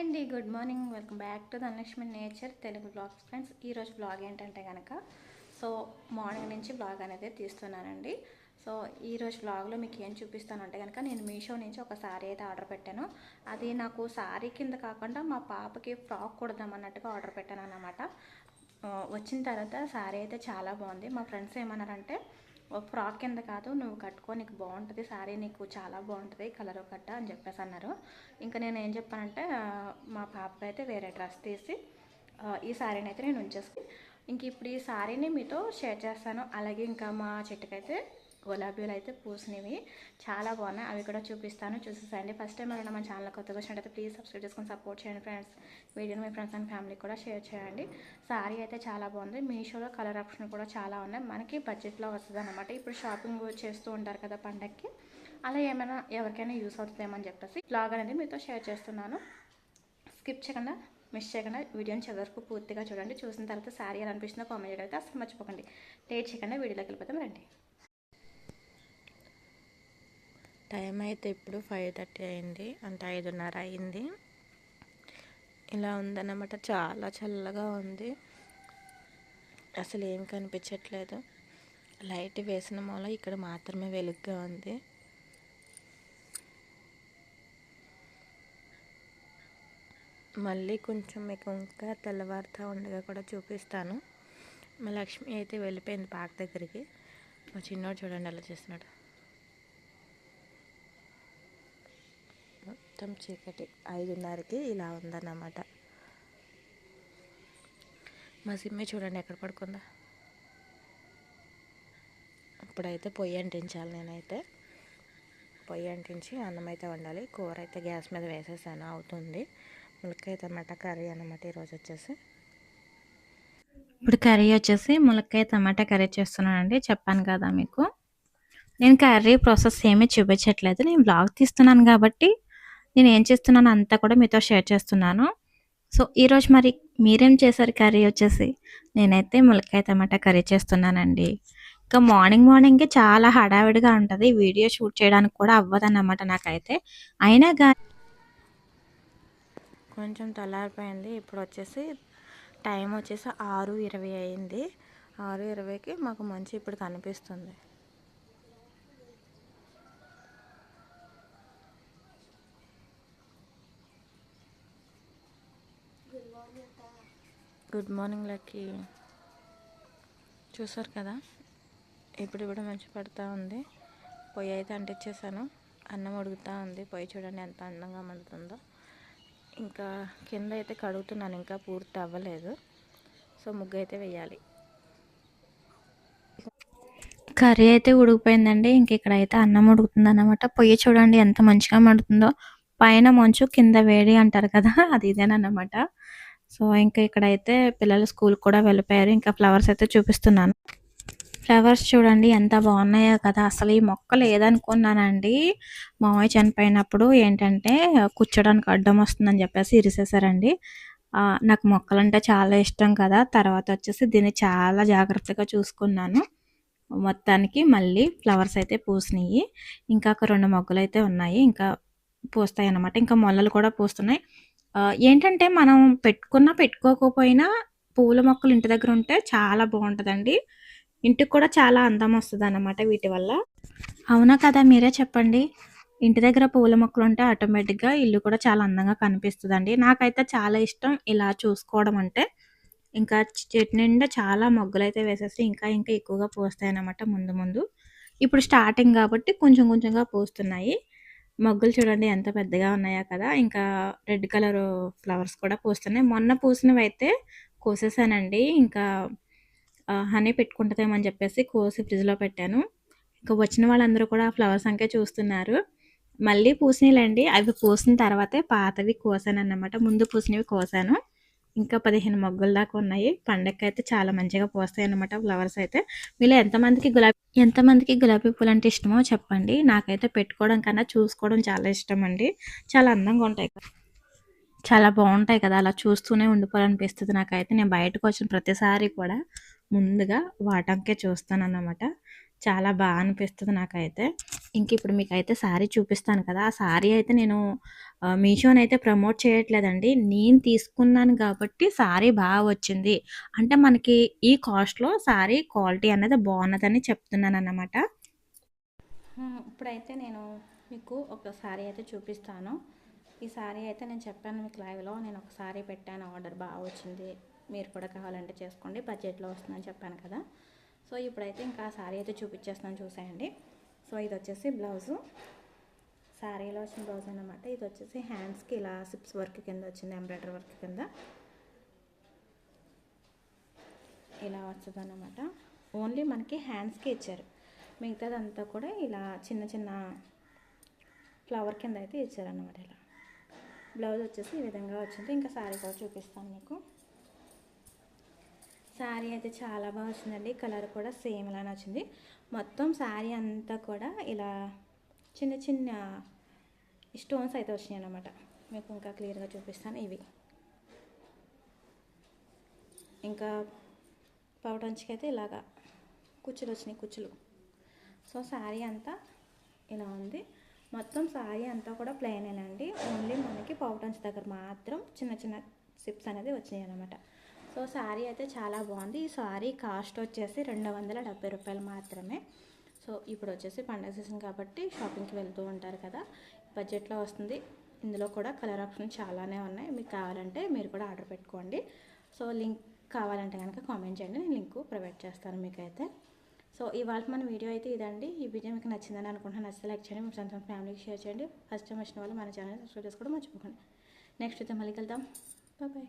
అండి good morning welcome back to Dhanalakshmi nature Telugu blogs friends ఈరోజు blog ఏంటంటే కనుక సో మార్నింగ్ నుంచి బ్లాగ్ అనేది తీస్తున్నానండి. సో ఈరోజు బ్లాగ్లో మీకు ఏం చూపిస్తానంటే కనుక నేను మీషో నుంచి ఒక శారీ అయితే ఆర్డర్ పెట్టాను. అది నాకు శారీ కింద కాకుండా మా పాపకి ఫ్రాక్ కుడదామన్నట్టుగా ఆర్డర్ పెట్టాను అన్నమాట వచ్చిన తర్వాత శారీ అయితే చాలా బాగుంది. మా ఫ్రెండ్స్ ఏమన్నారంటే ఫ్రాక్ కింద కాదు నువ్వు కట్టుకో నీకు బాగుంటుంది శారీ నీకు చాలా బాగుంటుంది కలర్ కట్ట అని చెప్పేసి అన్నారు. ఇంకా నేను ఏం చెప్పానంటే మా పాపకి అయితే వేరే డ్రెస్ తీసి ఈ శారీని అయితే నేను ఉంచేసి ఇంక ఇప్పుడు ఈ శారీని మీతో షేర్ చేస్తాను. అలాగే ఇంకా మా చెట్టుకైతే గులాబీలు అయితే పూసినవి. చాలా బాగున్నాయి. అవి కూడా చూపిస్తాను. చూసేసాయండి. ఫస్ట్ టైం ఎవరైనా మన ఛానల్ కొత్తగా వచ్చినట్టయితే ప్లీజ్ సబ్స్క్రైబ్ చేసుకొని సపోర్ట్ చేయండి ఫ్రెండ్స్ వీడియోని మీ ఫ్రెండ్స్ అండ్ ఫ్యామిలీకి కూడా షేర్ చేయండి. శారీ అయితే చాలా బాగుంది. మీషోలో కలర్ ఆప్షన్ కూడా చాలా ఉన్నాయి. మనకి బడ్జెట్లో వస్తుంది అనమాట ఇప్పుడు షాపింగ్ చేస్తూ ఉంటారు కదా పండక్కి. అలా ఏమైనా ఎవరికైనా యూస్ అవుతుందేమని చెప్పేసి బ్లాగ్ అనేది మీతో షేర్ చేస్తున్నాను. స్కిప్ చేయకుండా మిస్ చేయకుండా వీడియోని చివరకు పూర్తిగా చూడండి. చూసిన తర్వాత శారీ ఎలా అనిపిస్తుందో కామెంట్ చేయడం అయితే అసలు మర్చిపోకండి. లేట్ చేయకుండా వీడియోలోకి వెళ్ళిపోతాం రండి. టైం అయితే ఇప్పుడు ఫైవ్ థర్టీ అయింది. అంటే ఐదున్నర అయింది. ఇలా ఉందన్నమాట. చాలా చల్లగా ఉంది. అసలు ఏం కనిపించట్లేదు. లైట్ వేసిన మూల ఇక్కడ మాత్రమే వెలుగ్గా ఉంది. మళ్ళీ కొంచెం మీకు ఇంకా తెల్లవారుతా ఉండగా కూడా చూపిస్తాను. మా లక్ష్మి అయితే వెళ్ళిపోయింది పాక దగ్గరికి. మా చిన్నోడు చూడండి అలా చేస్తున్నాడు. మొత్తం చీకటి ఐదున్నరకి ఇలా ఉందన్నమాట. మా సిమ్మి చూడండి ఎక్కడ పడుకుందా? ఇప్పుడైతే పొయ్యి అంటించాలి నేనైతే. పొయ్యి అంటించి అన్నం అయితే వండాలి. కూర అయితే గ్యాస్ మీద వేసేసాను అవుతుంది. ములక్కాయ టమాటా కర్రీ అన్నమాట ఈరోజు వచ్చేసి. ఇప్పుడు కర్రీ వచ్చేసి ములక్కాయ టమాటా కర్రీ చేస్తున్నానండి. చెప్పాను కదా మీకు. నేను కర్రీ ప్రాసెస్ ఏమీ చూపించట్లేదు. నేను బ్లాగ్ తీస్తున్నాను కాబట్టి నేను ఏం చేస్తున్నాను అంతా కూడా మీతో షేర్ చేస్తున్నాను. సో ఈరోజు మరి మీరేం చేశారు కర్రీ వచ్చేసి? నేనైతే ములక్కాయ టమాటా కర్రీ చేస్తున్నానండి. ఇంకా మార్నింగ్ మార్నింగే చాలా హడావిడిగా ఉంటుంది. వీడియో షూట్ చేయడానికి కూడా అవ్వదన్నమాట నాకైతే. అయినా కానీ కొంచెం తెల్లారిపోయింది ఇప్పుడు వచ్చేసి టైం వచ్చేసి ఆరు ఇరవై అయింది. ఆరు ఇరవైకి మాకు మంచి ఇప్పుడు కనిపిస్తుంది. Good morning Lucky. చూసారు కదా? ఇప్పుడు కూడా మంచి పడుతూ ఉంది. పొయ్యి అయితే అంటించేసాను అన్నం ఉడుకుతూ ఉంది. పొయ్యి చూడండి ఎంత అందంగా మండుతుందో. ఇంకా కింద అయితే కడుగుతున్నాను. ఇంకా పూర్తి అవ్వలేదు. సో ముగ్గు అయితే వేయాలి కర్రీ అయితే ఉడికిపోయిందండి. ఇంక ఇక్కడ అయితే అన్నం ఉడుకుతుంది అనమాట పొయ్యి చూడండి ఎంత మంచిగా మండుతుందో. పైన మంచు కింద వేడి అంటారు కదా అది ఇదేనమాట సో ఇంకా ఇక్కడైతే పిల్లలు స్కూల్ కూడా వెళ్ళిపోయారు. ఇంకా ఫ్లవర్స్ అయితే చూపిస్తున్నాను. ఫ్లవర్స్ చూడండి ఎంత బాగున్నాయో కదా. అసలు ఈ మొక్కలు ఏదనుకున్నానండి మామయ్య చనిపోయినప్పుడు ఏంటంటే కూర్చోడానికి అడ్డం వస్తుందని చెప్పేసి ఇరిసేసారండి. నాకు నాకు మొక్కలంటే చాలా ఇష్టం కదా. తర్వాత వచ్చేసి దీన్ని చాలా జాగ్రత్తగా చూసుకున్నాను. మొత్తానికి మళ్ళీ ఫ్లవర్స్ అయితే పూసినాయి ఇంకా ఒక రెండు మొగ్గలు అయితే ఉన్నాయి. ఇంకా పూస్తాయి అన్నమాట ఇంకా మొల్లలు కూడా పూస్తున్నాయి. ఏంటంటే మనం పెట్టుకున్నా పెట్టుకోకపోయినా పూల మొక్కలు ఇంటి దగ్గర ఉంటే చాలా బాగుంటుందండి. ఇంటికి కూడా చాలా అందం వస్తుంది అన్నమాట వీటి వల్ల. అవునా కదా మీరే చెప్పండి. ఇంటి దగ్గర పూల మొక్కలు ఉంటే ఆటోమేటిక్గా ఇల్లు కూడా చాలా అందంగా కనిపిస్తుందండి. నాకైతే చాలా ఇష్టం ఇలా చూసుకోవడం అంటే. ఇంకా చెట్టు నిండా చాలా మొగ్గలు అయితే వేసేసి ఇంకా ఇంకా ఎక్కువగా పూస్తాయి అన్నమాట ముందు ముందు. ఇప్పుడు స్టార్టింగ్ కాబట్టి కొంచెం కొంచెంగా పూస్తున్నాయి. మొగ్గులు చూడండి ఎంత పెద్దగా ఉన్నాయో కదా. ఇంకా రెడ్ కలర్ ఫ్లవర్స్ కూడా పూస్తున్నాయి. మొన్న పూసినవి అయితే కోసేసానండి. ఇంకా హనీ పెట్టుకుంటుందేమని చెప్పేసి కోసి ఫ్రిడ్జ్లో పెట్టాను. ఇంకా వచ్చిన వాళ్ళందరూ కూడా ఆ ఫ్లవర్స్ అంకే చూస్తున్నారు. మళ్ళీ పూసినలేండి. అవి పూసిన తర్వాతే పాతవి కోసాను అన్నమాట ముందు పూసినవి కోసాను. ఇంకా పదిహేను మొగ్గల దాకా ఉన్నాయి. పండగకి అయితే చాలా మంచిగా పోస్తాయి అన్నమాట ఫ్లవర్స్ అయితే. మీలో ఎంతమందికి గులాబీ ఎంతమందికి గులాబీ పూలు అంటే ఇష్టమో చెప్పండి. నాకైతే పెట్టుకోవడం కన్నా చూసుకోవడం చాలా ఇష్టం అండి. చాలా అందంగా ఉంటాయి కదా. చాలా బాగుంటాయి కదా. అలా చూస్తూనే ఉండిపోవాలనిపిస్తుంది నాకైతే. నేను బయటకు వచ్చిన ప్రతిసారి కూడా ముందుగా వాటంకే చూస్తాను అన్నమాట చాలా బాగా అనిపిస్తుంది నాకైతే. ఇంక ఇప్పుడు మీకైతే శారీ చూపిస్తాను కదా. ఆ శారీ అయితే నేను మీషోని అయితే ప్రమోట్ చేయట్లేదండి. నేను తీసుకున్నాను కాబట్టి శారీ బాగా వచ్చింది. అంటే మనకి ఈ కాస్ట్లో శారీ క్వాలిటీ అనేది బాగున్నదని చెప్తున్నాను అన్నమాట ఇప్పుడైతే నేను మీకు ఒక శారీ అయితే చూపిస్తాను. ఈ శారీ అయితే నేను చెప్పాను మీకు లైవ్లో. నేను ఒక శారీ పెట్టాను. ఆర్డర్ బాగా వచ్చింది. మీరు కూడా కావాలంటే చేసుకోండి. బడ్జెట్లో వస్తుందని చెప్పాను కదా. సో ఇప్పుడైతే ఇంకా శారీ అయితే చూపించేస్తున్నాను చూసేయండి. సో ఇది వచ్చేసి బ్లౌజు. శారీలో వచ్చిన బ్లౌజ్ అనమాట ఇది వచ్చేసి హ్యాండ్స్కి ఇలా సిప్స్ వర్క్ కింద వచ్చింది ఎంబ్రాయిడరీ వర్క్ కింద. ఇలా వస్తుంది అనమాట ఓన్లీ మనకి హ్యాండ్స్కి ఇచ్చారు. మిగతాదంతా కూడా ఇలా చిన్న చిన్న ఫ్లవర్ కింద అయితే ఇచ్చారనమాట ఇలా. బ్లౌజ్ వచ్చేసి ఈ విధంగా వచ్చింది. ఇంకా శారీ కూడా చూపిస్తాను మీకు. శారీ అయితే చాలా బాగా వచ్చిందండి. కలర్ కూడా సేమ్ ఇలానే వచ్చింది. మొత్తం శారీ అంతా కూడా ఇలా చిన్న చిన్న స్టోన్స్ అయితే వచ్చినాయి అనమాట మీకు ఇంకా క్లియర్గా చూపిస్తాను ఇవి. ఇంకా పౌడంచికి అయితే ఇలాగా కుచ్చులు వచ్చినాయి కుచ్చులు. సో శారీ అంతా ఇలా ఉంది. మొత్తం శారీ అంతా కూడా ప్లెయినేనండి ఓన్లీ మనకి పౌటన్స్ దగ్గర మాత్రం చిన్న చిన్న సిప్స్ అనేది వచ్చినాయి అనమాట సో శారీ అయితే చాలా బాగుంది. ఈ శారీ కాస్ట్ వచ్చేసి రెండు వందల డెబ్బై రూపాయలు మాత్రమే. సో ఇప్పుడు వచ్చేసి పండగ సీజన్ కాబట్టి షాపింగ్కి వెళ్తూ ఉంటారు కదా. బడ్జెట్లో వస్తుంది. ఇందులో కూడా కలర్ ఆప్షన్ చాలానే ఉన్నాయి. మీకు కావాలంటే మీరు కూడా ఆర్డర్ పెట్టుకోండి. సో లింక్ కావాలంటే కనుక కామెంట్ చేయండి. నేను లింక్ ప్రొవైడ్ చేస్తాను మీకైతే. సో ఇవాళ మన వీడియో అయితే ఇదండి. ఈ వీడియో మీకు నచ్చిందని అనుకుంటున్నాను. నచ్చితే లైక్ చేయండి. మీ ఫ్రెండ్స్ ఫ్యామిలీకి షేర్ చేయండి. ఫస్ట్ టైం వచ్చిన వాళ్ళు మన ఛానల్ సబ్స్క్రైబ్ చేసుకోవడం మర్చిపోకండి. నెక్స్ట్ అయితే మళ్ళీ వెళ్దాం బాయ్.